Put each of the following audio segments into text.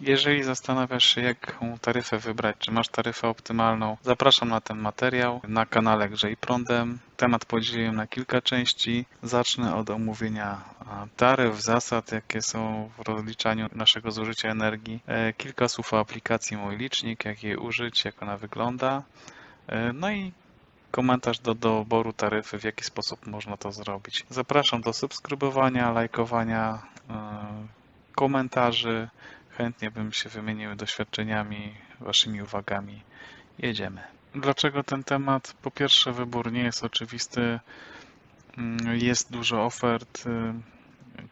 Jeżeli zastanawiasz się, jaką taryfę wybrać, czy masz taryfę optymalną, zapraszam na ten materiał na kanale Grzej Prądem. Temat podzieliłem na kilka części. Zacznę od omówienia taryf, zasad, jakie są w rozliczaniu naszego zużycia energii. E, Kilka słów o aplikacji Mój Licznik, jak jej użyć, jak ona wygląda. E, No i komentarz do doboru taryfy, w jaki sposób można to zrobić. Zapraszam do subskrybowania, lajkowania, e, komentarzy. Chętnie bym się wymienił doświadczeniami, waszymi uwagami. Jedziemy. Dlaczego ten temat? Po pierwsze, wybór nie jest oczywisty. Mm, Jest dużo ofert. y,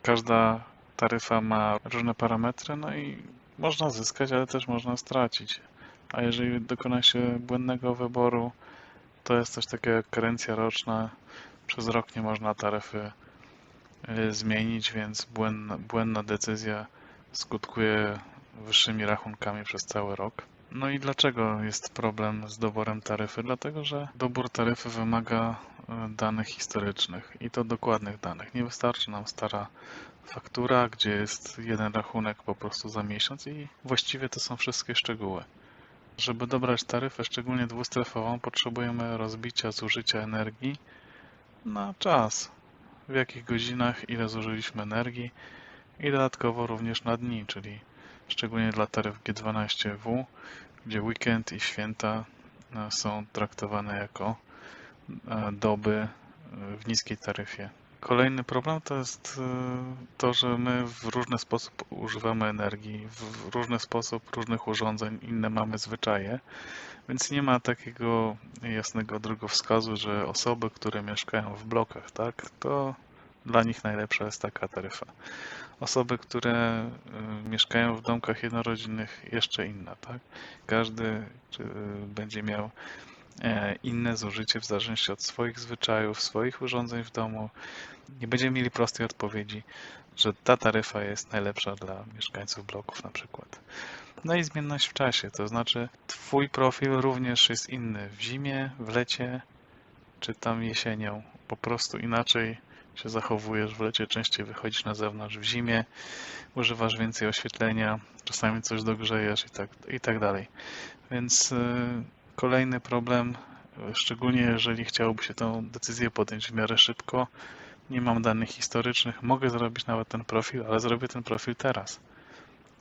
Każda taryfa ma różne parametry, no i można zyskać, ale też można stracić. A jeżeli dokona się błędnego wyboru, to jest coś takiego jak karencja roczna. Przez rok nie można taryfy y, zmienić, więc błędna, błędna decyzja skutkuje wyższymi rachunkami przez cały rok. No i dlaczego jest problem z doborem taryfy? Dlatego, że dobór taryfy wymaga e, danych historycznych i to dokładnych danych. Nie wystarczy nam stara faktura, gdzie jest jeden rachunek po prostu za miesiąc i właściwie to są wszystkie szczegóły. Żeby dobrać taryfę, szczególnie dwustrefową, potrzebujemy rozbicia zużycia energii na czas. W jakich godzinach, ile zużyliśmy energii i dodatkowo również na dni, czyli szczególnie dla taryf G12W, gdzie weekend i święta e, są traktowane jako e, doby e, w niskiej taryfie. Kolejny problem to jest to, że my w różny sposób używamy energii, w różny sposób różnych urządzeń, inne mamy zwyczaje, więc nie ma takiego jasnego drogowskazu, że osoby, które mieszkają w blokach, tak, to dla nich najlepsza jest taka taryfa. Osoby, które y, mieszkają w domkach jednorodzinnych, jeszcze inna, tak? Każdy y, będzie miał e, inne zużycie w zależności od swoich zwyczajów, swoich urządzeń w domu. Nie będziemy mieli prostej odpowiedzi, że ta taryfa jest najlepsza dla mieszkańców bloków na przykład. No i zmienność w czasie, to znaczy Twój profil również jest inny w zimie, w lecie, czy tam jesienią. Po prostu inaczej się zachowujesz, w lecie częściej wychodzisz na zewnątrz, w zimie używasz więcej oświetlenia, czasami coś dogrzejesz i tak, i tak dalej. Więc y, kolejny problem, szczególnie jeżeli chciałoby się tę decyzję podjąć w miarę szybko, nie mam danych historycznych, mogę zrobić nawet ten profil, ale zrobię ten profil teraz.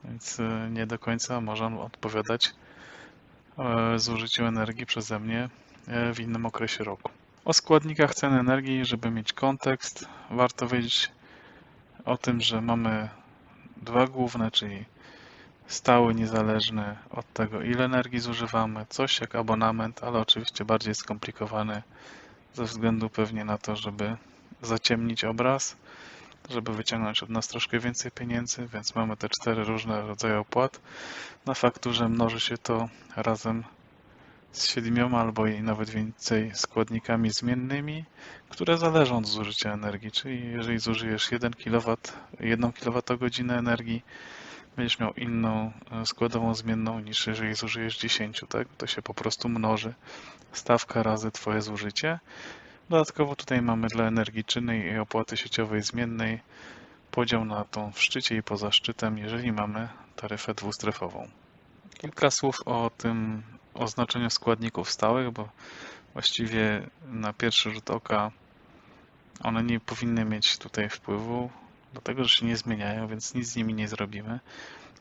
Więc y, nie do końca może on odpowiadać e, zużyciu energii przeze mnie e, w innym okresie roku. O składnikach cen energii, żeby mieć kontekst, warto wiedzieć o tym, że mamy dwa główne, czyli stały, niezależny od tego, ile energii zużywamy, coś jak abonament, ale oczywiście bardziej skomplikowany ze względu pewnie na to, żeby zaciemnić obraz, żeby wyciągnąć od nas troszkę więcej pieniędzy, więc mamy te cztery różne rodzaje opłat. Na fakturze mnoży się to razem z siedmioma albo i nawet więcej składnikami zmiennymi, które zależą od zużycia energii. Czyli jeżeli zużyjesz 1 kW, 1 kWh energii, będziesz miał inną e, składową zmienną niż jeżeli zużyjesz 10, tak? To się po prostu mnoży stawka razy Twoje zużycie. Dodatkowo tutaj mamy dla energii czynnej i opłaty sieciowej zmiennej podział na tą w szczycie i poza szczytem, jeżeli mamy taryfę dwustrefową. Kilka słów o tym oznaczeniu składników stałych, bo właściwie na pierwszy rzut oka one nie powinny mieć tutaj wpływu, dlatego że się nie zmieniają, więc nic z nimi nie zrobimy.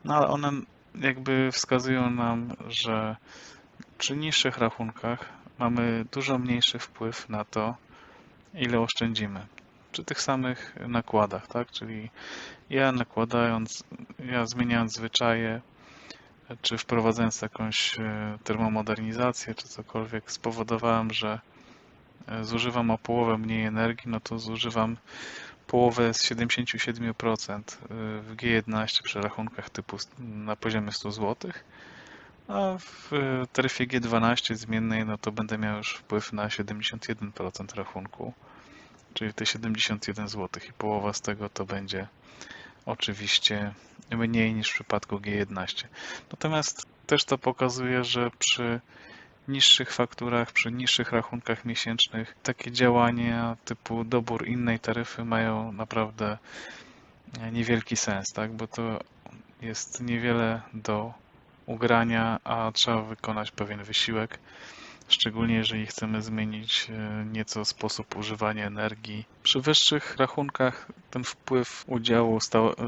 No ale one jakby wskazują nam, że przy niższych rachunkach mamy dużo mniejszy wpływ na to, ile oszczędzimy. Przy tych samych nakładach, tak? Czyli ja nakładając, ja zmieniając zwyczaje, czy wprowadzając jakąś e, termomodernizację, czy cokolwiek, spowodowałem, że e, zużywam o połowę mniej energii, no to zużywam połowę z 77% w G11 przy rachunkach typu na poziomie 100 zł, a w e, taryfie G12 zmiennej, no to będę miał już wpływ na 71% rachunku, czyli te 71 zł i połowa z tego to będzie oczywiście mniej niż w przypadku G11. Natomiast też to pokazuje, że przy niższych fakturach, przy niższych rachunkach miesięcznych takie działania typu dobór innej taryfy mają naprawdę niewielki sens, tak? Bo to jest niewiele do ugrania, a trzeba wykonać pewien wysiłek, szczególnie jeżeli chcemy zmienić e, nieco sposób używania energii. Przy wyższych rachunkach ten wpływ udziału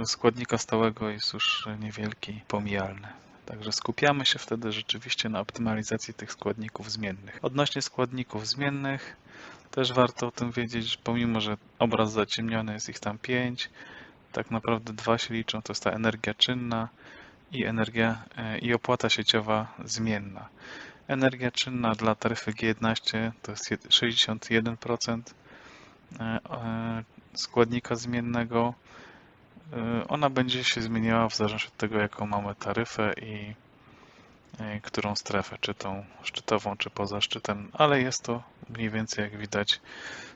składnika stałego jest już niewielki, pomijalny. Także skupiamy się wtedy rzeczywiście na optymalizacji tych składników zmiennych. Odnośnie składników zmiennych, też warto o tym wiedzieć, pomimo że obraz zaciemniony jest ich tam 5, tak naprawdę dwa się liczą, to jest ta energia czynna i energia e, i opłata sieciowa zmienna. Energia czynna dla taryfy G11 to jest 61% e, e, składnika zmiennego. Ona będzie się zmieniała w zależności od tego, jaką mamy taryfę i którą strefę, czy tą szczytową, czy poza szczytem, ale jest to mniej więcej, jak widać,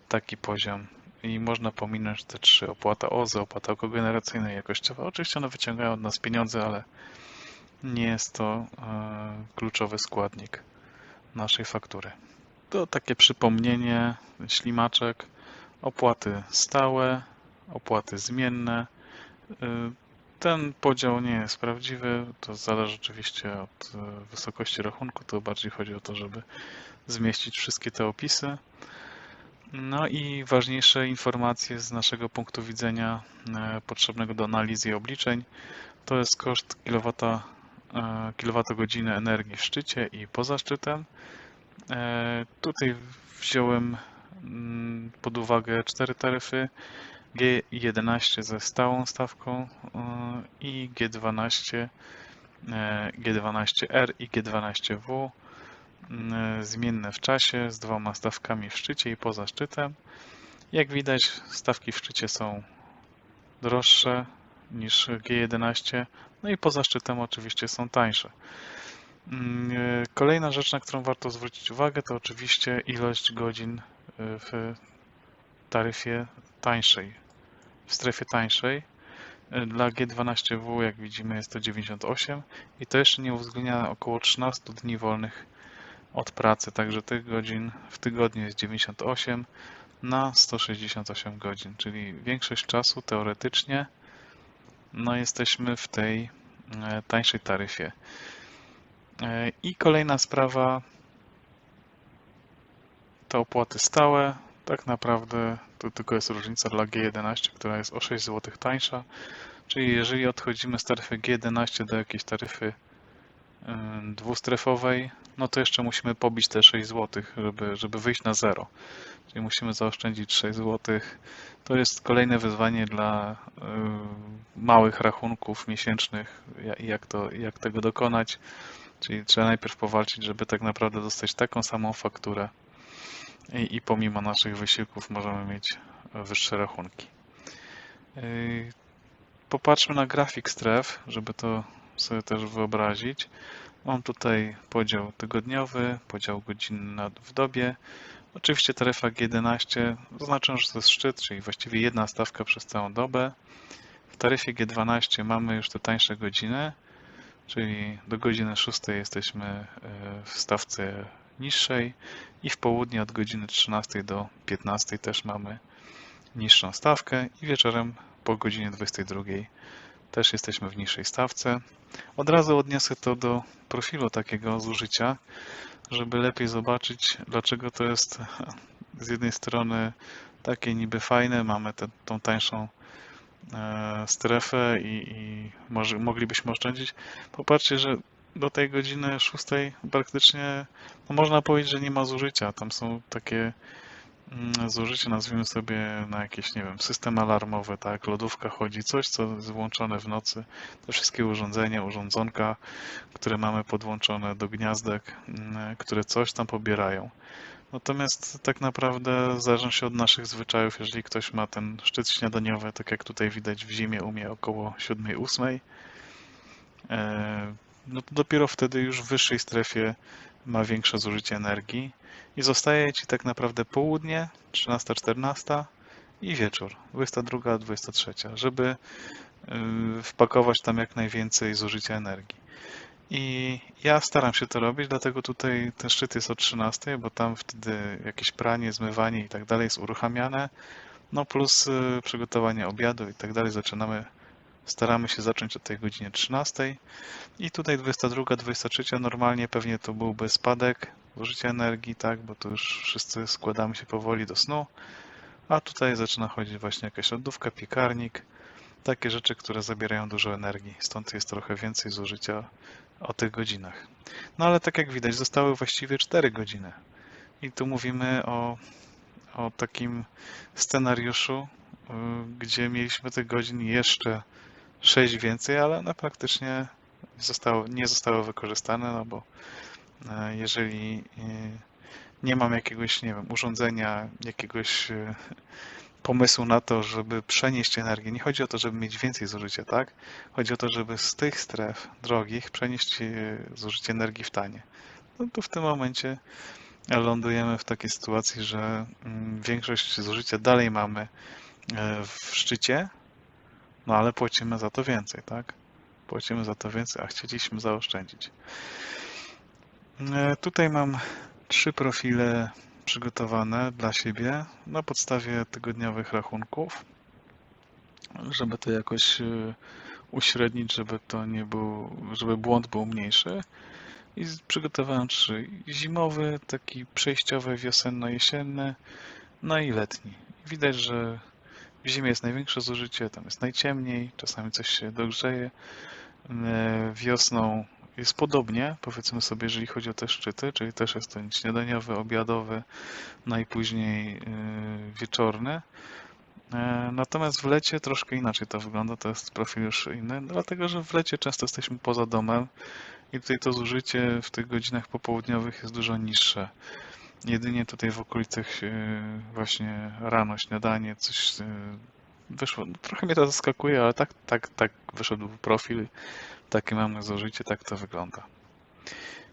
taki poziom i można pominąć te trzy opłata OZE, opłata kogeneracyjna i jakościowa. Oczywiście one wyciągają od nas pieniądze, ale nie jest to e, kluczowy składnik naszej faktury. To takie przypomnienie, ślimaczek, opłaty stałe, opłaty zmienne. E, ten podział nie jest prawdziwy, to zależy oczywiście od e, wysokości rachunku, to bardziej chodzi o to, żeby zmieścić wszystkie te opisy. No i ważniejsze informacje z naszego punktu widzenia potrzebnego do analizy i obliczeń to jest koszt kilowata, e, kilowatogodziny energii w szczycie i poza szczytem. E, tutaj wziąłem mm, pod uwagę cztery taryfy G11 ze stałą stawką i G12, G12R i G12W Mm, zmienne w czasie z dwoma stawkami w szczycie i poza szczytem. Jak widać stawki w szczycie są droższe niż G11, no i poza szczytem oczywiście są tańsze. Mm, e, kolejna rzecz, na którą warto zwrócić uwagę, to oczywiście ilość godzin e, w taryfie tańszej, w strefie tańszej. E, dla G12W, jak widzimy, jest to 98 i to jeszcze nie uwzględnia około 13 dni wolnych od pracy, także tych godzin w tygodniu jest 98 na 168 godzin, czyli większość czasu teoretycznie no jesteśmy w tej e, tańszej taryfie. E, I kolejna sprawa to opłaty stałe. Tak naprawdę tu tylko jest różnica dla G11, która jest o 6 zł tańsza. Czyli jeżeli odchodzimy z taryfy G11 do jakiejś taryfy dwustrefowej, no to jeszcze musimy pobić te 6 zł, żeby, żeby wyjść na zero. Czyli musimy zaoszczędzić 6 zł. To jest kolejne wyzwanie dla y, małych rachunków miesięcznych, jak, to, jak tego dokonać. Czyli trzeba najpierw powalczyć, żeby tak naprawdę dostać taką samą fakturę i, i pomimo naszych wysiłków możemy mieć wyższe rachunki. Y, popatrzmy na grafik stref, żeby to sobie też wyobrazić. Mam tutaj podział tygodniowy, podział godzinny w dobie. Oczywiście taryfa G11 oznacza, że to jest szczyt, czyli właściwie jedna stawka przez całą dobę. W taryfie G12 mamy już te tańsze godziny, czyli do godziny 6 jesteśmy e, w stawce niższej i w południe od godziny 13 do 15 też mamy niższą stawkę i wieczorem po godzinie 22 też jesteśmy w niższej stawce. Od razu odniosę to do profilu takiego zużycia, żeby lepiej zobaczyć, dlaczego to jest z jednej strony takie niby fajne, mamy tę tą tańszą e, strefę i, i może, moglibyśmy oszczędzić. Popatrzcie, że do tej godziny 6 praktycznie no można powiedzieć, że nie ma zużycia. Tam są takie zużycie, nazwijmy sobie na jakieś, nie wiem, system alarmowy, tak, lodówka chodzi, coś, co jest włączone w nocy, te wszystkie urządzenia, urządzonka, które mamy podłączone do gniazdek, mm, które coś tam pobierają. Natomiast tak naprawdę zależy się od naszych zwyczajów, jeżeli ktoś ma ten szczyt śniadaniowy, tak jak tutaj widać w zimie umie około 7-8, e, no to dopiero wtedy już w wyższej strefie ma większe zużycie energii i zostaje Ci tak naprawdę południe, 13-14 i wieczór, 22-23, żeby y, wpakować tam jak najwięcej zużycia energii. I ja staram się to robić, dlatego tutaj ten szczyt jest o 13, bo tam wtedy jakieś pranie, zmywanie i tak dalej jest uruchamiane. No plus y, przygotowanie obiadu i tak dalej zaczynamy Staramy się zacząć o tej godzinie 13 i tutaj 22, 23 normalnie pewnie to byłby spadek zużycia energii, tak, bo to już wszyscy składamy się powoli do snu, a tutaj zaczyna chodzić właśnie jakaś lodówka, piekarnik, takie rzeczy, które zabierają dużo energii, stąd jest trochę więcej zużycia o tych godzinach. No ale tak jak widać, zostały właściwie 4 godziny. I tu mówimy o, o takim scenariuszu, y, gdzie mieliśmy tych godzin jeszcze 6 więcej, ale one praktycznie zostało, nie zostały wykorzystane, no bo e, jeżeli y, nie mam jakiegoś, nie wiem, urządzenia, jakiegoś y, pomysłu na to, żeby przenieść energię. Nie chodzi o to, żeby mieć więcej zużycia, tak? Chodzi o to, żeby z tych stref drogich przenieść e, zużycie energii w tanie. No to w tym momencie lądujemy w takiej sytuacji, że mm, większość zużycia dalej mamy e, w szczycie, no ale płacimy za to więcej, tak? Płacimy za to więcej, a chcieliśmy zaoszczędzić. E, tutaj mam trzy profile przygotowane dla siebie na podstawie tygodniowych rachunków, żeby to jakoś y, uśrednić, żeby to nie był, żeby błąd był mniejszy. I przygotowałem trzy. Zimowy, taki przejściowy, wiosenno-jesienny, no i letni. Widać, że w zimie jest największe zużycie, tam jest najciemniej, czasami coś się dogrzeje. Y, wiosną jest podobnie, powiedzmy sobie, jeżeli chodzi o te szczyty, czyli też jest to śniadaniowy, obiadowy, najpóźniej y, wieczorny. E, natomiast w lecie troszkę inaczej to wygląda, to jest profil już inny, dlatego że w lecie często jesteśmy poza domem i tutaj to zużycie w tych godzinach popołudniowych jest dużo niższe. Jedynie tutaj w okolicach y, właśnie rano, śniadanie, coś y, wyszło. Trochę mnie to zaskakuje, ale tak, tak, tak wyszedł profil takie mamy zużycie, tak to wygląda.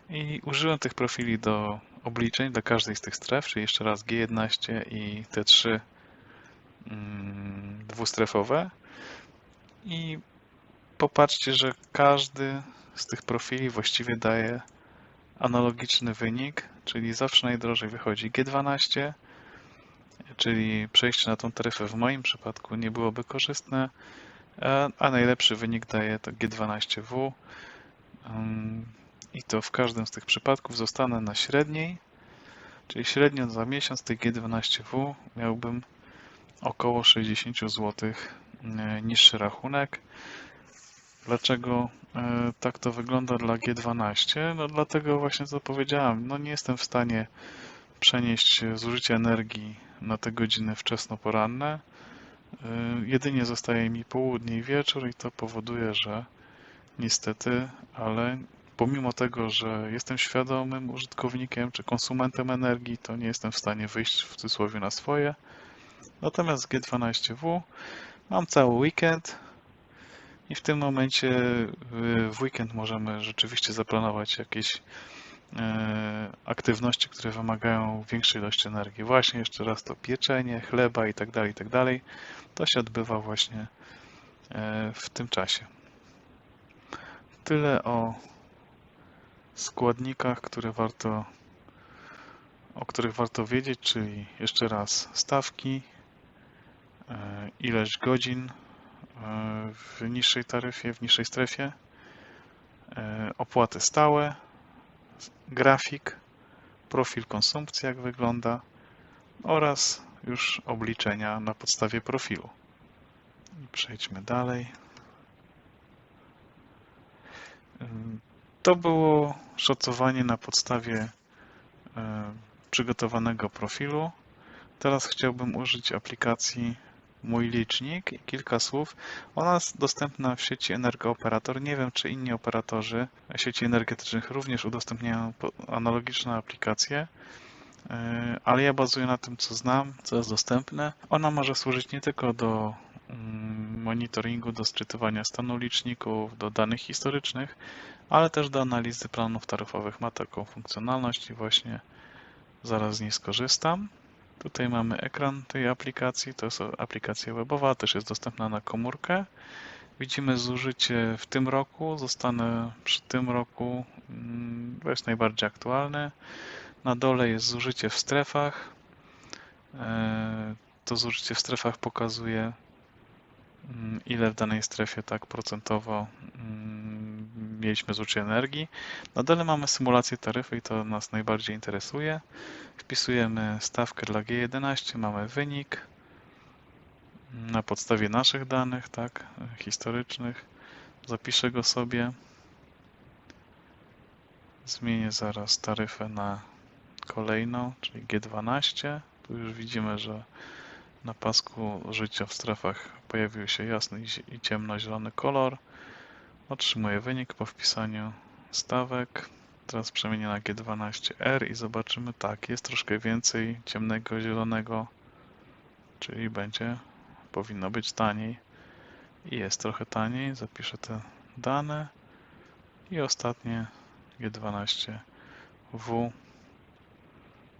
I użyłem tych profili do obliczeń dla każdej z tych stref, czyli jeszcze raz G11 i te trzy mm, dwustrefowe. I popatrzcie, że każdy z tych profili właściwie daje analogiczny wynik, czyli zawsze najdrożej wychodzi G12, czyli przejście na tą taryfę w moim przypadku nie byłoby korzystne, E, a najlepszy wynik daje to G12W i to w każdym z tych przypadków zostanę na średniej, czyli średnio za miesiąc tej G12W miałbym około 60 zł e, niższy rachunek. Dlaczego e, tak to wygląda dla G12? No dlatego właśnie co powiedziałem, no nie jestem w stanie przenieść zużycia energii na te godziny wczesno-poranne, Y, jedynie zostaje mi południe i wieczór i to powoduje, że niestety, ale pomimo tego, że jestem świadomym użytkownikiem czy konsumentem energii, to nie jestem w stanie wyjść w cudzysłowie na swoje. Natomiast G12W mam cały weekend i w tym momencie w weekend możemy rzeczywiście zaplanować jakieś E, aktywności, które wymagają większej ilości energii. Właśnie jeszcze raz to pieczenie, chleba i tak dalej, i tak dalej. To się odbywa właśnie e, w tym czasie. Tyle o składnikach, które warto, o których warto wiedzieć, czyli jeszcze raz stawki, e, ilość godzin w niższej taryfie, w niższej strefie, opłaty stałe, grafik, profil konsumpcji jak wygląda oraz już obliczenia na podstawie profilu. Przejdźmy dalej. To było szacowanie na podstawie e, przygotowanego profilu. Teraz chciałbym użyć aplikacji mój licznik i kilka słów. Ona jest dostępna w sieci Energooperator. Nie wiem, czy inni operatorzy sieci energetycznych również udostępniają analogiczne aplikacje, e, ale ja bazuję na tym, co znam, co jest dostępne. Ona może służyć nie tylko do mm, monitoringu, do sczytywania stanu liczników, do danych historycznych, ale też do analizy planów taryfowych. Ma taką funkcjonalność i właśnie zaraz z niej skorzystam. Tutaj mamy ekran tej aplikacji, to jest aplikacja webowa, też jest dostępna na komórkę. Widzimy zużycie w tym roku, zostanę przy tym roku, mm, to jest najbardziej aktualne. Na dole jest zużycie w strefach. E, to zużycie w strefach pokazuje mm, ile w danej strefie tak procentowo mm, mieliśmy zużycie energii. Na dole mamy symulację taryfy i to nas najbardziej interesuje. Wpisujemy stawkę dla G11, mamy wynik na podstawie naszych danych, tak, historycznych. Zapiszę go sobie. Zmienię zaraz taryfę na kolejną, czyli G12. Tu już widzimy, że na pasku życia w strefach pojawił się jasny i ciemnozielony kolor. Otrzymuję wynik po wpisaniu stawek. Teraz przemienię na G12R i zobaczymy, tak, jest troszkę więcej ciemnego zielonego, czyli będzie, powinno być taniej. I jest trochę taniej, zapiszę te dane. I ostatnie G12W.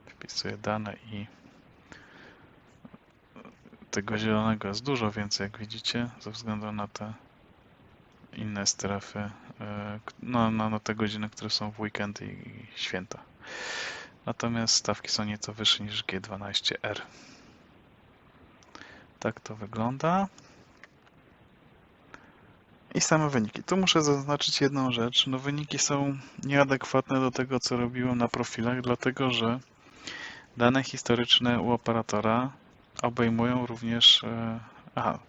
Wpisuję dane i tego zielonego jest dużo więcej, jak widzicie, ze względu na te inne strefy, e, na, na te godziny, które są w weekendy i święta. Natomiast stawki są nieco wyższe niż G12R. Tak to wygląda. I same wyniki. Tu muszę zaznaczyć jedną rzecz. No wyniki są nieadekwatne do tego, co robiłem na profilach, dlatego że dane historyczne u operatora obejmują również e, aha,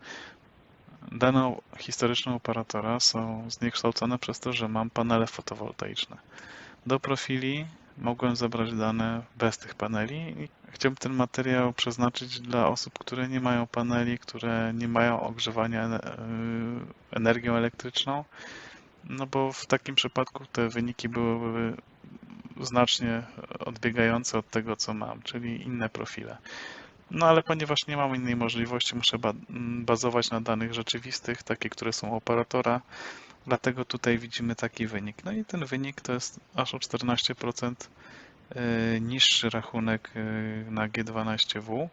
dane historyczne operatora są zniekształcone przez to, że mam panele fotowoltaiczne. Do profili mogłem zebrać dane bez tych paneli i chciałbym ten materiał przeznaczyć dla osób, które nie mają paneli, które nie mają ogrzewania e, energią elektryczną, no bo w takim przypadku te wyniki byłyby znacznie odbiegające od tego, co mam, czyli inne profile. No ale ponieważ nie mam innej możliwości, muszę bazować na danych rzeczywistych, takie, które są operatora, dlatego tutaj widzimy taki wynik. No i ten wynik to jest aż o 14% y, niższy rachunek y, na G12W.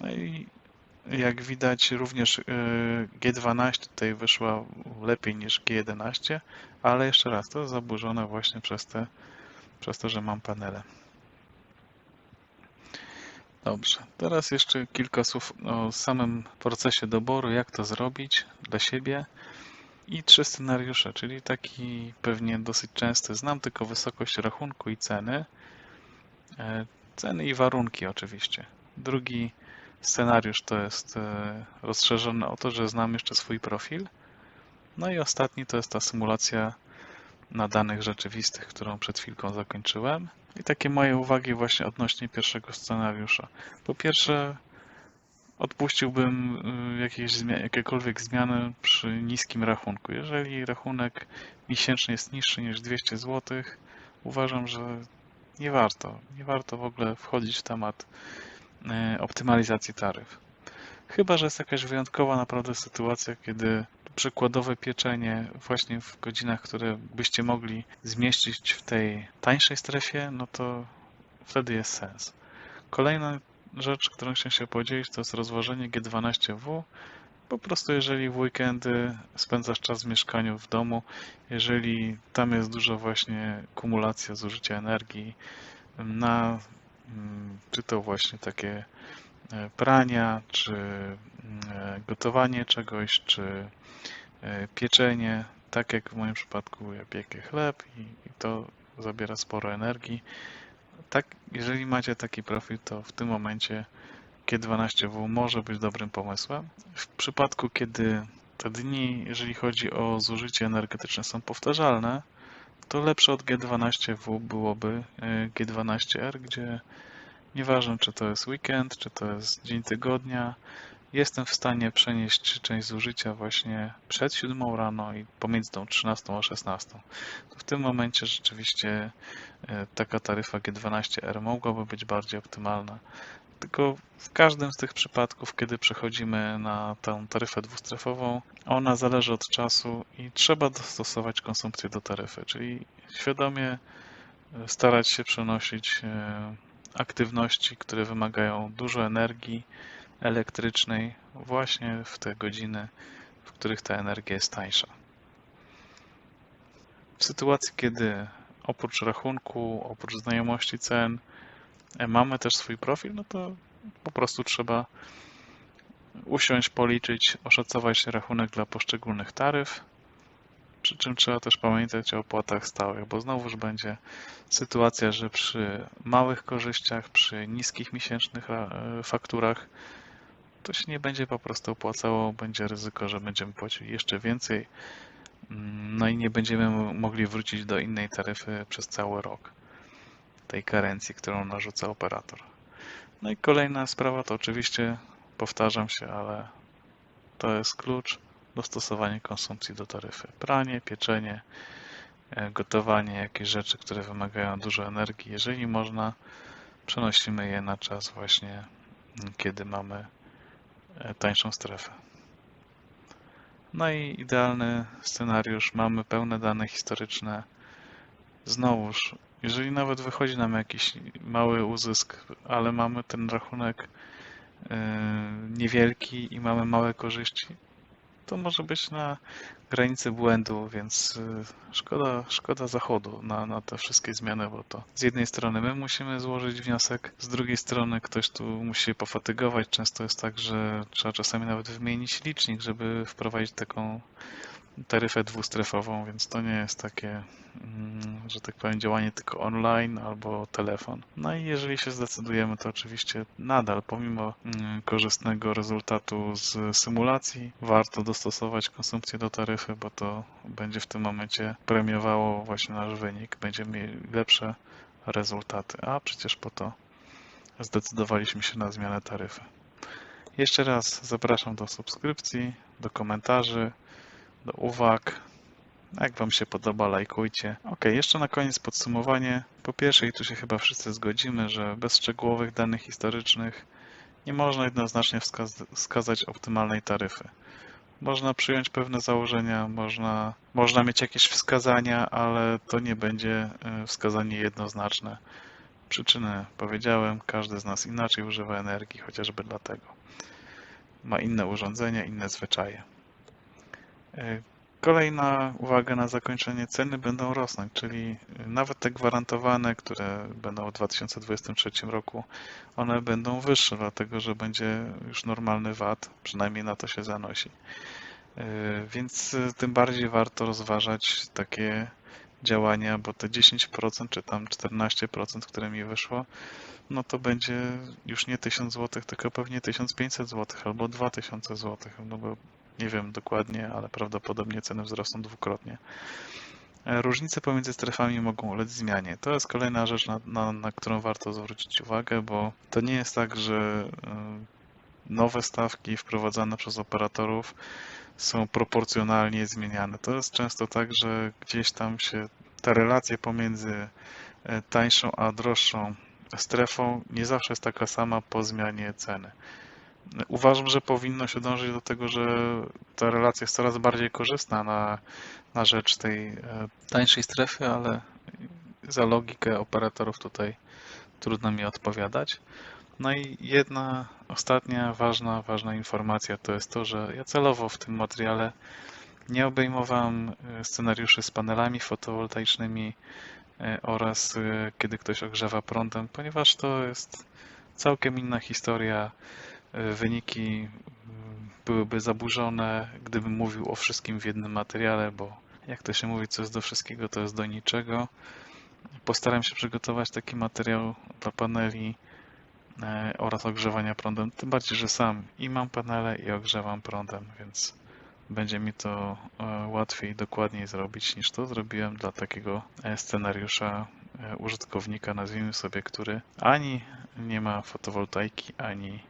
No i jak widać również y, G12 tutaj wyszła lepiej niż G11, ale jeszcze raz to jest zaburzone właśnie przez, te, przez to, że mam panele. Dobrze, teraz jeszcze kilka słów o samym procesie doboru, jak to zrobić dla siebie i trzy scenariusze, czyli taki pewnie dosyć częsty. Znam tylko wysokość rachunku i ceny. E, ceny i warunki oczywiście. Drugi scenariusz to jest e, rozszerzony o to, że znam jeszcze swój profil. No i ostatni to jest ta symulacja na danych rzeczywistych, którą przed chwilką zakończyłem. I takie moje uwagi właśnie odnośnie pierwszego scenariusza. Po pierwsze, odpuściłbym y, jakieś jakiekolwiek zmiany przy niskim rachunku. Jeżeli rachunek miesięczny jest niższy niż 200 zł, uważam, że nie warto. Nie warto w ogóle wchodzić w temat y, optymalizacji taryf. Chyba, że jest jakaś wyjątkowa naprawdę sytuacja, kiedy przykładowe pieczenie właśnie w godzinach, które byście mogli zmieścić w tej tańszej strefie, no to wtedy jest sens. Kolejna rzecz, którą chciałem się podzielić, to jest rozłożenie G12W. Po prostu jeżeli w weekendy spędzasz czas w mieszkaniu, w domu, jeżeli tam jest dużo właśnie kumulacja zużycia energii na mm, czy to właśnie takie e, prania, czy gotowanie czegoś, czy E, pieczenie, tak jak w moim przypadku ja piekę chleb i, i to zabiera sporo energii. Tak, jeżeli macie taki profil, to w tym momencie G12W może być dobrym pomysłem. W przypadku, kiedy te dni, jeżeli chodzi o zużycie energetyczne, są powtarzalne, to lepsze od G12W byłoby e, G12R, gdzie nieważne czy to jest weekend, czy to jest dzień tygodnia, jestem w stanie przenieść część zużycia właśnie przed 7 rano i pomiędzy tą 13 a 16. To w tym momencie rzeczywiście e, taka taryfa G12R mogłaby być bardziej optymalna. Tylko w każdym z tych przypadków, kiedy przechodzimy na tę taryfę dwustrefową, ona zależy od czasu i trzeba dostosować konsumpcję do taryfy, czyli świadomie e, starać się przenosić e, aktywności, które wymagają dużo energii, elektrycznej właśnie w te godziny, w których ta energia jest tańsza. W sytuacji, kiedy oprócz rachunku, oprócz znajomości cen, e, mamy też swój profil, no to po prostu trzeba usiąść, policzyć, oszacować rachunek dla poszczególnych taryf. Przy czym trzeba też pamiętać o opłatach stałych, bo znowuż będzie sytuacja, że przy małych korzyściach, przy niskich miesięcznych e, fakturach to się nie będzie po prostu opłacało, będzie ryzyko, że będziemy płacili jeszcze więcej, mm, no i nie będziemy mo- mogli wrócić do innej taryfy przez cały rok, tej karencji, którą narzuca operator. No i kolejna sprawa to oczywiście, powtarzam się, ale to jest klucz, dostosowanie konsumpcji do taryfy. Pranie, pieczenie, e, gotowanie, jakieś rzeczy, które wymagają dużo energii. Jeżeli można, przenosimy je na czas właśnie, m, kiedy mamy tańszą strefę. No i idealny scenariusz, mamy pełne dane historyczne. Znowuż, jeżeli nawet wychodzi nam jakiś mały uzysk, ale mamy ten rachunek e, niewielki i mamy małe korzyści, to może być na granicy błędu, więc y, szkoda, szkoda zachodu na, na te wszystkie zmiany, bo to z jednej strony my musimy złożyć wniosek, z drugiej strony ktoś tu musi się pofatygować. Często jest tak, że trzeba czasami nawet wymienić licznik, żeby wprowadzić taką taryfę dwustrefową, więc to nie jest takie, mm, że tak powiem, działanie tylko online albo telefon. No i jeżeli się zdecydujemy, to oczywiście nadal, pomimo mm, korzystnego rezultatu z symulacji, warto dostosować konsumpcję do taryfy, bo to będzie w tym momencie premiowało właśnie nasz wynik. Będziemy mieli lepsze rezultaty, a przecież po to zdecydowaliśmy się na zmianę taryfy. Jeszcze raz zapraszam do subskrypcji, do komentarzy, do uwag. Jak Wam się podoba, lajkujcie. Ok, jeszcze na koniec podsumowanie. Po pierwsze, i tu się chyba wszyscy zgodzimy, że bez szczegółowych danych historycznych nie można jednoznacznie wskaz wskazać optymalnej taryfy. Można przyjąć pewne założenia, można, można mieć jakieś wskazania, ale to nie będzie e, wskazanie jednoznaczne. Przyczyny powiedziałem, każdy z nas inaczej używa energii, chociażby dlatego. Ma inne urządzenia, inne zwyczaje. E, Kolejna uwaga na zakończenie. Ceny będą rosnąć, czyli nawet te gwarantowane, które będą w 2023 roku, one będą wyższe, dlatego że będzie już normalny VAT, przynajmniej na to się zanosi. E, Więc e, tym bardziej warto rozważać takie działania, bo te 10% czy tam 14%, które mi wyszło, no to będzie już nie 1000 zł, tylko pewnie 1500 zł albo 2000 zł, no bo nie wiem dokładnie, ale prawdopodobnie ceny wzrosną dwukrotnie. E, Różnice pomiędzy strefami mogą ulec zmianie. To jest kolejna rzecz, na, na, na którą warto zwrócić uwagę, bo to nie jest tak, że y, nowe stawki wprowadzane przez operatorów są proporcjonalnie zmieniane. To jest często tak, że gdzieś tam się ta relacja pomiędzy e, tańszą a droższą strefą nie zawsze jest taka sama po zmianie ceny. Uważam, że powinno się dążyć do tego, że ta relacja jest coraz bardziej korzystna na, na rzecz tej e, tańszej strefy, ale za logikę operatorów tutaj trudno mi odpowiadać. No i jedna ostatnia ważna, ważna informacja to jest to, że ja celowo w tym materiale nie obejmowałem e, scenariuszy z panelami fotowoltaicznymi e, oraz kiedy ktoś ogrzewa prądem, ponieważ to jest całkiem inna historia. Wyniki mm, byłyby zaburzone, gdybym mówił o wszystkim w jednym materiale, bo jak to się mówi, co jest do wszystkiego, to jest do niczego. Postaram się przygotować taki materiał dla paneli e, oraz ogrzewania prądem. Tym bardziej, że sam i mam panele i ogrzewam prądem, więc będzie mi to e, łatwiej i dokładniej zrobić niż to zrobiłem dla takiego e, scenariusza użytkownika, nazwijmy sobie, który ani nie ma fotowoltaiki, ani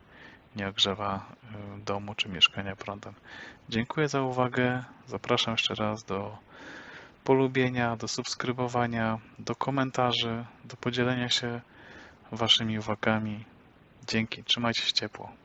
nie ogrzewa e, domu czy mieszkania prądem. Dziękuję za uwagę. Zapraszam jeszcze raz do polubienia, do subskrybowania, do komentarzy, do podzielenia się Waszymi uwagami. Dzięki, trzymajcie się ciepło.